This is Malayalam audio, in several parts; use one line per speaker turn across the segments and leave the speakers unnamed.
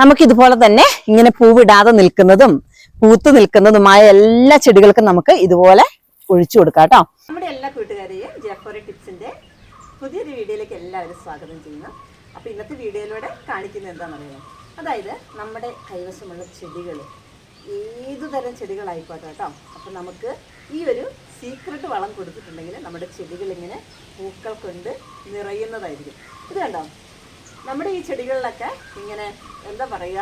നമുക്ക് ഇതുപോലെ തന്നെ ഇങ്ങനെ പൂവിടാതെ നിൽക്കുന്നതും പൂത്ത് നിൽക്കുന്നതുമായ എല്ലാ ചെടികൾക്കും നമുക്ക് ഇതുപോലെ ഒഴിച്ചു കൊടുക്കാം കേട്ടോ.
നമ്മുടെ എല്ലാ കൂട്ടുകാരെയും ജയപ്പോറി ടിപ്സിന്റെ പുതിയൊരു വീഡിയോയിലേക്ക് എല്ലാവരും സ്വാഗതം ചെയ്യുന്നു. അപ്പൊ ഇന്നത്തെ വീഡിയോയിലൂടെ കാണിക്കുന്നത് എന്താണെന്നറിയാമോ? അതായത് നമ്മുടെ കൈവശമുള്ള ചെടികൾ ഏതു തരം ചെടികളായിക്കോട്ടെ കേട്ടോ. അപ്പോൾ നമുക്ക് ഈ ഒരു സീക്രട്ട് വളം കൊടുത്തിട്ടുണ്ടെങ്കിൽ നമ്മുടെ ചെടികൾ ഇങ്ങനെ പൂക്കൾ കൊണ്ട് നിറയുന്നതായിരിക്കും. ഇത് കണ്ടോ? നമ്മുടെ ഈ ചെടികളിലൊക്കെ ഇങ്ങനെ എന്താ പറയുക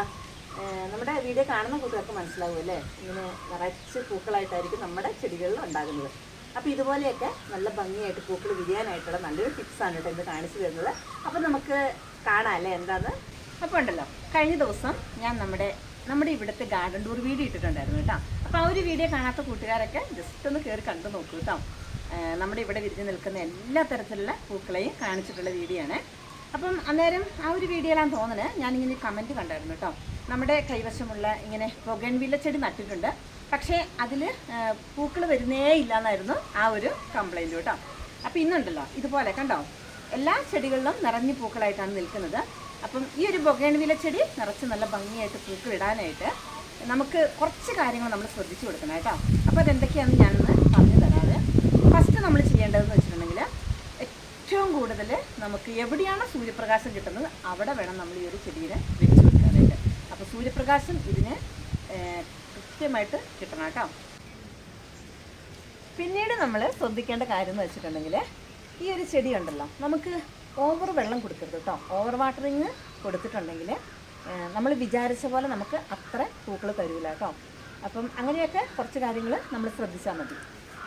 നമ്മുടെ വീഡിയോ കാണുന്ന കൂട്ടുകാർക്ക് മനസ്സിലാവും അല്ലേ? ഇങ്ങനെ നിറച്ച് പൂക്കളായിട്ടായിരിക്കും നമ്മുടെ ചെടികളിൽ ഉണ്ടാകുന്നത്. അപ്പോൾ ഇതുപോലെയൊക്കെ നല്ല ഭംഗിയായിട്ട് പൂക്കൾ വിരിയാനായിട്ടുള്ള നല്ലൊരു ടിപ്സാണ് കേട്ടോ ഇന്ന് കാണിച്ചു തരുന്നത്. അപ്പോൾ നമുക്ക് കാണാം അല്ലേ എന്താന്ന്? അപ്പോൾ ഉണ്ടല്ലോ കഴിഞ്ഞ ദിവസം ഞാൻ നമ്മുടെ നമ്മുടെ ഇവിടുത്തെ ഗാർഡൻ ടൂർ വീഡിയോ ഇട്ടിട്ടുണ്ടായിരുന്നു കേട്ടോ. അപ്പോൾ ആ ഒരു വീഡിയോ കാണാത്ത കൂട്ടുകാരൊക്കെ ജസ്റ്റ് ഒന്ന് കയറി കണ്ടു നോക്കൂ കേട്ടോ. നമ്മുടെ ഇവിടെ വിരിഞ്ഞ് നിൽക്കുന്ന എല്ലാ തരത്തിലുള്ള പൂക്കളെയും കാണിച്ചിട്ടുള്ള വീഡിയോ ആണ്. അപ്പം അന്നേരം ആ ഒരു വീഡിയോയിലാണ് തോന്നുന്നത് ഞാനിങ്ങനെ കമന്റ് കണ്ടായിരുന്നു കേട്ടോ. നമ്മുടെ കൈവശമുള്ള ഇങ്ങനെ പുകൻവില്ല ചെടി നട്ടിട്ടുണ്ട്. പക്ഷേ അതിൽ പൂക്കൾ വരുന്നേ ഇല്ല എന്നായിരുന്നു ആ ഒരു കംപ്ലൈന്റ് കേട്ടോ. അപ്പോൾ ഇന്നുണ്ടല്ലോ ഇതുപോലെ കണ്ടോ? എല്ലാ ചെടികളിലും നിറഞ്ഞു പൂക്കളായിട്ടാണ് നിൽക്കുന്നത്. അപ്പം ഈ ഒരു ബൊഗേൺവില ചെടി നിറച്ച് നല്ല ഭംഗിയായിട്ട് പൂക്കൾ ഇടാനായിട്ട് നമുക്ക് കുറച്ച് കാര്യങ്ങൾ നമ്മൾ ശ്രദ്ധിച്ചു കൊടുക്കണം കേട്ടോ. അപ്പോൾ അതെന്തൊക്കെയാണെന്ന് ഞാനൊന്ന് നമുക്ക് എവിടെയാണ് സൂര്യപ്രകാശം കിട്ടുന്നത്? അവിടെ വേണം നമ്മൾ ഈ ഒരു ചെടീനെ വെച്ച് കൊടുക്കാനായിട്ട് അപ്പോൾ സൂര്യപ്രകാശം ഇതിന് കൃത്യമായിട്ട് കിട്ടണം കേട്ടോ. പിന്നീട് നമ്മൾ ശ്രദ്ധിക്കേണ്ട കാര്യം എന്ന് വെച്ചിട്ടുണ്ടെങ്കിൽ ഈ ഒരു ചെടി ഉണ്ടല്ലോ നമുക്ക് ഓവർ വെള്ളം കൊടുക്കരുത് കേട്ടോ. ഓവർ വാട്ടറിങ് കൊടുത്തിട്ടുണ്ടെങ്കിൽ നമ്മൾ വിചാരിച്ച പോലെ നമുക്ക് അത്ര പൂക്കൾ തരൂല കേട്ടോ. അപ്പം അങ്ങനെയൊക്കെ കുറച്ച് കാര്യങ്ങൾ നമ്മൾ ശ്രദ്ധിച്ചാൽ മതി.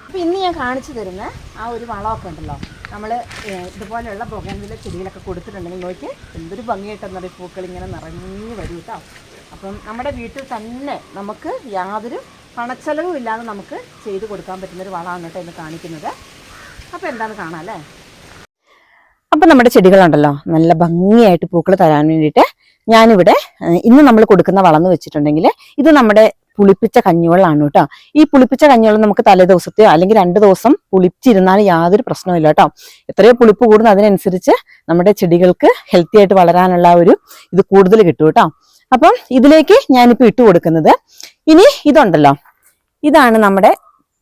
അപ്പം ഇന്ന് ഞാൻ കാണിച്ചു തരുന്ന ആ ഒരു വളമൊക്കെ ഉണ്ടല്ലോ നമ്മൾ ഇതുപോലെയുള്ള ബൊഗൻവില ചെടികളൊക്കെ കൊടുത്തിട്ടുണ്ടെങ്കിൽ നോക്കി എന്തൊരു ഭംഗിയായിട്ടെന്നറിയ പൂക്കൾ ഇങ്ങനെ നിറഞ്ഞു വരും കേട്ടോ. അപ്പം നമ്മുടെ വീട്ടിൽ തന്നെ നമുക്ക് യാതൊരു പണച്ചെലവും ഇല്ലാതെ നമുക്ക് ചെയ്ത് കൊടുക്കാൻ പറ്റുന്നൊരു വളമാണ് കേട്ടോ ഇന്ന് കാണിക്കുന്നത്. അപ്പോൾ എന്താണ് കാണാം അല്ലേ?
അപ്പം നമ്മുടെ ചെടികളുണ്ടല്ലോ. നല്ല ഭംഗിയായിട്ട് പൂക്കൾ തരാൻ വേണ്ടിയിട്ട് ഞാനിവിടെ ഇന്ന് നമ്മൾ കൊടുക്കുന്ന വളം എന്ന് വെച്ചിട്ടുണ്ടെങ്കിൽ ഇത് നമ്മുടെ പുളിപ്പിച്ച കഞ്ഞിവെള്ളമാണ് കേട്ടോ. ഈ പുളിപ്പിച്ച കഞ്ഞിവെള്ളം നമുക്ക് തലേ ദിവസത്തെ അല്ലെങ്കിൽ രണ്ട് ദിവസം പുളിച്ചിരുന്നാൽ യാതൊരു പ്രശ്നമില്ല കേട്ടോ. എത്രയോ പുളിപ്പ് കൂടുന്നു അതിനനുസരിച്ച് നമ്മുടെ ചെടികൾക്ക് ഹെൽത്തി ആയിട്ട് വളരാനുള്ള ഒരു ഇത് കൂടുതൽ കിട്ടും കേട്ടോ. അപ്പം ഇതിലേക്ക് ഞാനിപ്പോൾ ഇട്ട് കൊടുക്കുന്നത്. ഇനി ഇതുണ്ടല്ലോ. ഇതാണ് നമ്മുടെ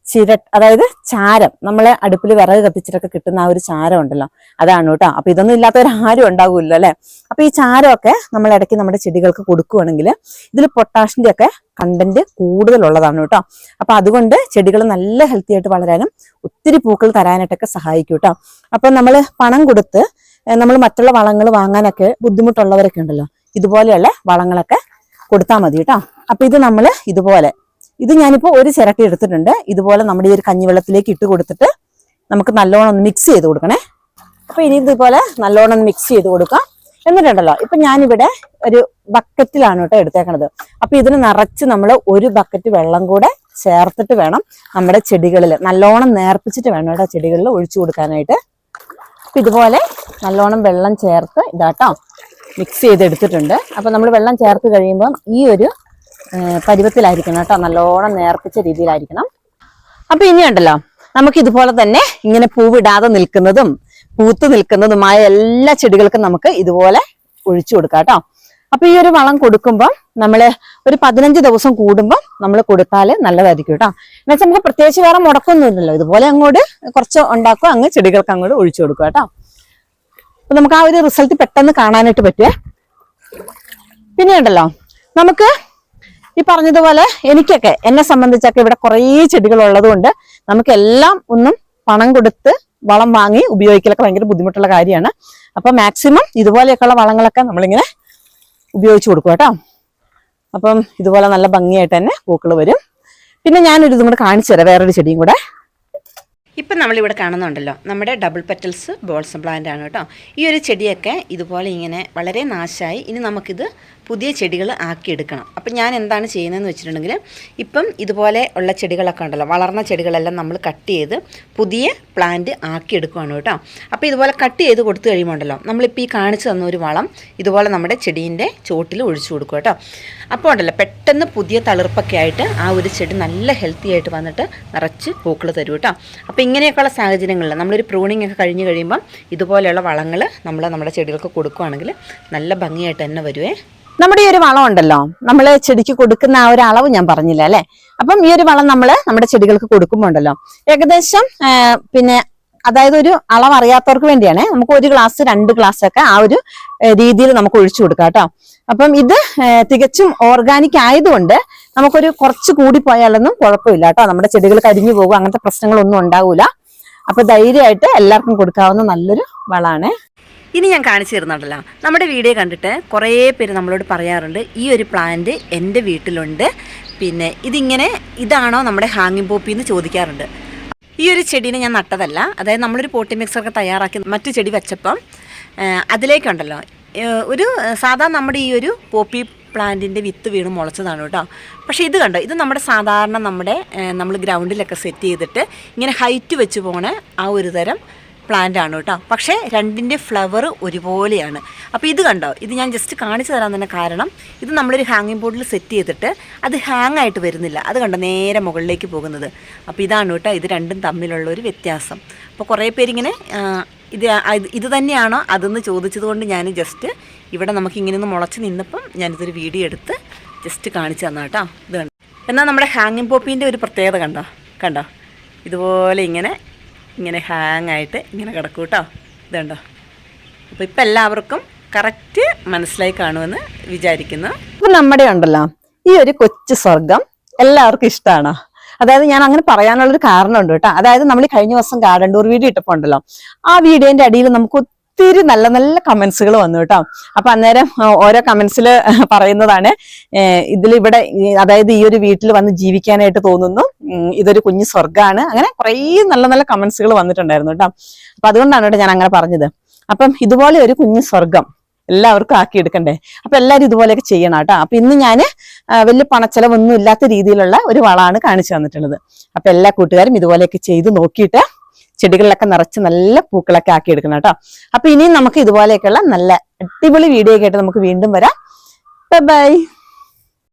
ചിര അതായത് ചാരം. നമ്മളെ അടുപ്പിൽ വിറക് കത്തിച്ചിട്ടൊക്കെ കിട്ടുന്ന ആ ഒരു ചാരം ഉണ്ടല്ലോ. അതാണ് കേട്ടോ. അപ്പൊ ഇതൊന്നും ഇല്ലാത്തവരാരും ആരും ഉണ്ടാവില്ല അല്ലെ? അപ്പൊ ഈ ചാരമൊക്കെ നമ്മൾ ഇടയ്ക്ക് നമ്മുടെ ചെടികൾക്ക് കൊടുക്കുകയാണെങ്കിൽ ഇതിൽ പൊട്ടാഷിന്റെ ഒക്കെ കണ്ടന്റ് കൂടുതലുള്ളതാണ് കേട്ടോ. അപ്പൊ അതുകൊണ്ട് ചെടികൾ നല്ല ഹെൽത്തി ആയിട്ട് വളരാനും ഒത്തിരി പൂക്കൾ തരാനായിട്ടൊക്കെ സഹായിക്കും കേട്ടോ. അപ്പൊ നമ്മൾ പണം കൊടുത്ത് നമ്മൾ മറ്റുള്ള വളങ്ങൾ വാങ്ങാനൊക്കെ ബുദ്ധിമുട്ടുള്ളവരൊക്കെ ഉണ്ടല്ലോ. ഇതുപോലെയുള്ള വളങ്ങളൊക്കെ കൊടുത്താൽ മതി കേട്ടോ. അപ്പൊ ഇത് നമ്മൾ ഇതുപോലെ ഇത് ഞാനിപ്പോൾ ഒരു ചിരട്ട എടുത്തിട്ടുണ്ട്. ഇതുപോലെ നമ്മുടെ ഈ ഒരു കഞ്ഞിവെള്ളത്തിലേക്ക് ഇട്ട് കൊടുത്തിട്ട് നമുക്ക് നല്ലോണം ഒന്ന് മിക്സ് ചെയ്ത് കൊടുക്കണേ. അപ്പോൾ ഇനി ഇതുപോലെ നല്ലോണം മിക്സ് ചെയ്ത് കൊടുക്കാം. എന്നിട്ടുണ്ടല്ലോ ഇപ്പൊ ഞാനിവിടെ ഒരു ബക്കറ്റിലാണ് കേട്ടോ എടുത്തേക്കണത്. അപ്പൊ ഇതിന് നിറച്ച് നമ്മൾ ഒരു ബക്കറ്റ് വെള്ളം കൂടെ ചേർത്തിട്ട് വേണം നമ്മുടെ ചെടികളിൽ നല്ലോണം നേർപ്പിച്ചിട്ട് വേണം കേട്ടോ ചെടികളിൽ ഒഴിച്ചു കൊടുക്കാനായിട്ട്. അപ്പൊ ഇതുപോലെ നല്ലോണം വെള്ളം ചേർത്ത് ഇതാട്ടോ മിക്സ് ചെയ്ത് എടുത്തിട്ടുണ്ട് അപ്പൊ നമ്മൾ വെള്ളം ചേർത്ത് കഴിയുമ്പോൾ ഈ ഒരു പരുവത്തിലായിരിക്കണം കേട്ടോ. നല്ലോണം നേർപ്പിച്ച രീതിയിലായിരിക്കണം. അപ്പൊ ഇനിയുണ്ടല്ലോ നമുക്ക് ഇതുപോലെ തന്നെ ഇങ്ങനെ പൂവിടാതെ നിൽക്കുന്നതും പൂത്ത് നിൽക്കുന്നതുമായ എല്ലാ ചെടികൾക്കും നമുക്ക് ഇതുപോലെ ഒഴിച്ചു കൊടുക്കാം കേട്ടോ. അപ്പൊ ഈ ഒരു വളം കൊടുക്കുമ്പോൾ നമ്മൾ ഒരു പതിനഞ്ച് ദിവസം കൂടുമ്പോൾ നമ്മൾ കൊടുത്താൽ നല്ലതായിരിക്കും കേട്ടോ. എന്നുവെച്ചാൽ നമുക്ക് പ്രത്യേകിച്ച് വേറെ മുടക്കൊന്നുമില്ലല്ലോ. ഇതുപോലെ അങ്ങോട്ട് കുറച്ച് ഉണ്ടാക്കുക അങ്ങ് ചെടികൾക്ക് അങ്ങോട്ട് ഒഴിച്ചു കൊടുക്കുക കേട്ടോ. അപ്പൊ നമുക്ക് ആ ഒരു റിസൾട്ട് പെട്ടെന്ന് കാണാനായിട്ട് പറ്റുമേ പിന്നെ ഉണ്ടല്ലോ നമുക്ക് ഈ പറഞ്ഞതുപോലെ എനിക്കൊക്കെ എന്നെ സംബന്ധിച്ചൊക്കെ ഇവിടെ കുറേ ചെടികൾ ഉള്ളതുകൊണ്ട് നമുക്ക് എല്ലാം ഒന്നും പണം കൊടുത്ത് വളം വാങ്ങി ഉപയോഗിക്കലൊക്കെ ഭയങ്കര ബുദ്ധിമുട്ടുള്ള കാര്യമാണ്. അപ്പൊ മാക്സിമം ഇതുപോലെയൊക്കെയുള്ള വളങ്ങളൊക്കെ നമ്മളിങ്ങനെ ഉപയോഗിച്ചു കൊടുക്കും കേട്ടോ. അപ്പം ഇതുപോലെ നല്ല ഭംഗിയായിട്ട് തന്നെ പൂക്കൾ വരും. പിന്നെ ഞാനൊരു ഇതും കൂടെ കാണിച്ചു തരാം വേറൊരു ചെടിയും കൂടെ.
ഇപ്പം നമ്മളിവിടെ കാണുന്നുണ്ടല്ലോ. നമ്മുടെ ഡബിൾ പെറ്റൽസ് ബോൾസ് പ്ലാന്റ് ആണ് കേട്ടോ. ഈ ഒരു ചെടിയൊക്കെ ഇതുപോലെ ഇങ്ങനെ വളരെ നാശമായി ഇനി നമുക്കിത് പുതിയ ചെടികൾ ആക്കിയെടുക്കണം. അപ്പം ഞാൻ എന്താണ് ചെയ്യുന്നതെന്ന് വെച്ചിട്ടുണ്ടെങ്കിൽ ഇപ്പം ഇതുപോലെ ഉള്ള ചെടികളൊക്കെ ഉണ്ടല്ലോ വളർന്ന ചെടികളെല്ലാം നമ്മൾ കട്ട് ചെയ്ത് പുതിയ പ്ലാന്റ് ആക്കിയെടുക്കുകയാണ് കേട്ടോ. അപ്പോൾ ഇതുപോലെ കട്ട് ചെയ്ത് കൊടുത്തു കഴിയുമ്പോൾ ഉണ്ടല്ലോ നമ്മളിപ്പോൾ ഈ കാണിച്ചു തന്ന ഒരു വളം ഇതുപോലെ നമ്മുടെ ചെടീന്റെ ചോട്ടിൽ ഒഴിച്ചു കൊടുക്കുക കേട്ടോ. അപ്പോൾ ഉണ്ടല്ലോ പെട്ടെന്ന് പുതിയ തളിർപ്പൊക്കെ ആയിട്ട് ആ ഒരു ചെടി നല്ല ഹെൽത്തി ആയിട്ട് വന്നിട്ട് നിറച്ച് പൂക്കൾ തരും കേട്ടോ. അപ്പോൾ ഇങ്ങനെയൊക്കെയുള്ള സാഹചര്യങ്ങളിൽ നമ്മളൊരു പ്രൂണിംഗ് ഒക്കെ കഴിഞ്ഞ് കഴിയുമ്പം ഇതുപോലെയുള്ള വളങ്ങൾ നമ്മൾ നമ്മുടെ ചെടികൾക്ക് കൊടുക്കുകയാണെങ്കിൽ നല്ല ഭംഗിയായിട്ട് തന്നെ വരുവേ.
നമ്മുടെ ഈ ഒരു വളം ഉണ്ടല്ലോ നമ്മൾ ചെടിക്ക് കൊടുക്കുന്ന ആ ഒരു അളവ് ഞാൻ പറഞ്ഞില്ല അല്ലെ? അപ്പം ഈ ഒരു വളം നമ്മൾ നമ്മുടെ ചെടികൾക്ക് കൊടുക്കുമ്പോൾ ഉണ്ടല്ലോ. ഏകദേശം പിന്നെ അതായത് ഒരു അളവ് അറിയാത്തവർക്ക് വേണ്ടിയാണ് നമുക്ക് ഒരു ഗ്ലാസ് രണ്ട് ഗ്ലാസ് ഒക്കെ ആ ഒരു രീതിയിൽ നമുക്ക് ഒഴിച്ചു കൊടുക്കാം കേട്ടോ. അപ്പം ഇത് തികച്ചും ഓർഗാനിക് ആയതുകൊണ്ട് നമുക്കൊരു കുറച്ച് കൂടി പോയാലൊന്നും കുഴപ്പമില്ല കേട്ടോ. നമ്മുടെ ചെടികൾ കരിഞ്ഞു പോകും അങ്ങനത്തെ പ്രശ്നങ്ങളൊന്നും ഉണ്ടാവൂല. അപ്പൊ ധൈര്യമായിട്ട് എല്ലാവർക്കും കൊടുക്കാവുന്ന നല്ലൊരു വളമാണ്
ഇനി ഞാൻ കാണിച്ചു തരുന്നുണ്ടല്ലോ. നമ്മുടെ വീഡിയോ കണ്ടിട്ട് കുറേ പേര് നമ്മളോട് പറയാറുണ്ട് ഈ ഒരു പ്ലാന്റ് എന്റെ വീട്ടിലുണ്ട്. പിന്നെ ഇതിങ്ങനെ ഇതാണോ നമ്മുടെ ഹാങ്ങിങ് പോപ്പി എന്ന് ചോദിക്കാറുണ്ട്. ഈ ഒരു ചെടീനെ ഞാൻ നട്ടതല്ല. അതായത് നമ്മളൊരു പോട്ടി മിക്സറൊക്കെ തയ്യാറാക്കി മറ്റു ചെടി വെച്ചപ്പം അതിലേക്കുണ്ടല്ലോ. ഒരു സാധാ നമ്മുടെ ഈ ഒരു പോപ്പി പ്ലാന്റിന്റെ വിത്ത് വീണ് മുളച്ചതാണ് കേട്ടോ. പക്ഷേ ഇത് കണ്ടോ? ഇത് നമ്മുടെ സാധാരണ നമ്മുടെ നമ്മൾ ഗ്രൗണ്ടിലൊക്കെ സെറ്റ് ചെയ്തിട്ട് ഇങ്ങനെ ഹൈറ്റ് വെച്ച് പോണ ആ ഒരു തരം പ്ലാന്റ് ആണ് കേട്ടോ. പക്ഷേ രണ്ടിന്റെ ഫ്ലവർ ഒരുപോലെയാണ്. അപ്പോൾ ഇത് കണ്ടോ? ഇത് ഞാൻ ജസ്റ്റ് കാണിച്ചു തരാൻ തന്നെ കാരണം ഇത് നമ്മളൊരു ഹാങ്ങിങ് ബോർഡിൽ സെറ്റ് ചെയ്തിട്ട് അത് ഹാങ് ആയിട്ട് വരുന്നില്ല. അത് കണ്ടോ? നേരെ മുകളിലേക്ക് പോകുന്നത്. അപ്പോൾ ഇതാണ് കേട്ടോ ഇത് രണ്ടും തമ്മിലുള്ള ഒരു വ്യത്യാസം. അപ്പോൾ കുറേ പേരിങ്ങനെ ഇത് ഇത് തന്നെയാണോ അതെന്ന് ചോദിച്ചത് കൊണ്ട് ഞാൻ ജസ്റ്റ് ഇവിടെ നമുക്ക് ഇങ്ങനെ ഒന്ന് മുളച്ച് നിന്നപ്പം ഞാനിതൊരു വീഡിയോ എടുത്ത് ജസ്റ്റ് കാണിച്ചു തന്നാ കേട്ടോ. ഇത് കണ്ടോ? എന്നാൽ നമ്മുടെ ഹാങ്ങിങ് പോപ്പീന്റെ ഒരു പ്രത്യേകത കണ്ടോ? കണ്ടോ? ഇതുപോലെ ഇങ്ങനെ ഇങ്ങനെ ഹാങ് ആയിട്ട് ഇങ്ങനെ കിടക്കും കേട്ടോ. ഇതുണ്ടോ അപ്പോൾ ഇപ്പം എല്ലാവർക്കും കറക്റ്റ് മനസ്സിലായി കാണുമെന്ന് വിചാരിക്കുന്നു.
നമ്മുടെ ഉണ്ടല്ലോ ഈ ഒരു കൊച്ചു സ്വർഗം എല്ലാവർക്കും ഇഷ്ടമാണ് അതായത് ഞാൻ അങ്ങനെ പറയാനുള്ളൊരു കാരണമുണ്ട് കേട്ടോ. അതായത് നമ്മൾ കഴിഞ്ഞ ദിവസം ഗാർഡൻ ടൂർ വീഡിയോ ഇട്ടപ്പോ ഉണ്ടല്ലോ ആ വീഡിയോന്റെ അടിയിൽ നമുക്ക് ഒത്തിരി നല്ല നല്ല കമന്റ്സുകൾ വന്നു കേട്ടോ. അപ്പൊ അന്നേരം ഓരോ കമന്റ്സിൽ പറയുന്നതാണ് ഇതിൽ ഇവിടെ അതായത് ഈ ഒരു വീട്ടിൽ വന്ന് ജീവിക്കാനായിട്ട് തോന്നുന്നു. ഇതൊരു കുഞ്ഞു സ്വർഗമാണ് അങ്ങനെ കുറേ നല്ല നല്ല കമന്റ്സുകൾ വന്നിട്ടുണ്ടായിരുന്നു കേട്ടോ. അപ്പൊ അതുകൊണ്ടാണ് കേട്ടോ ഞാൻ അങ്ങനെ പറഞ്ഞത്. അപ്പം ഇതുപോലെ ഒരു കുഞ്ഞു സ്വർഗം എല്ലാവർക്കും ആക്കി എടുക്കണ്ടേ അപ്പൊ എല്ലാവരും ഇതുപോലെയൊക്കെ ചെയ്യണം കേട്ടോ. അപ്പൊ ഇന്ന് ഞാൻ വലിയ പണച്ചെലവൊന്നും ഇല്ലാത്ത രീതിയിലുള്ള ഒരു വളമാണ് കാണിച്ചു തന്നിട്ടുള്ളത്. അപ്പൊ എല്ലാ കൂട്ടുകാരും ഇതുപോലെയൊക്കെ ചെയ്ത് നോക്കിയിട്ട് ചെടികളിലൊക്കെ നിറച്ച് നല്ല പൂക്കളൊക്കെ ആക്കി എടുക്കണം കേട്ടോ. അപ്പൊ ഇനിയും നമുക്ക് ഇതുപോലെയൊക്കെയുള്ള നല്ല അടിപൊളി വീഡിയോ ഒക്കെ ആയിട്ട് നമുക്ക് വീണ്ടും വരാം. ബൈ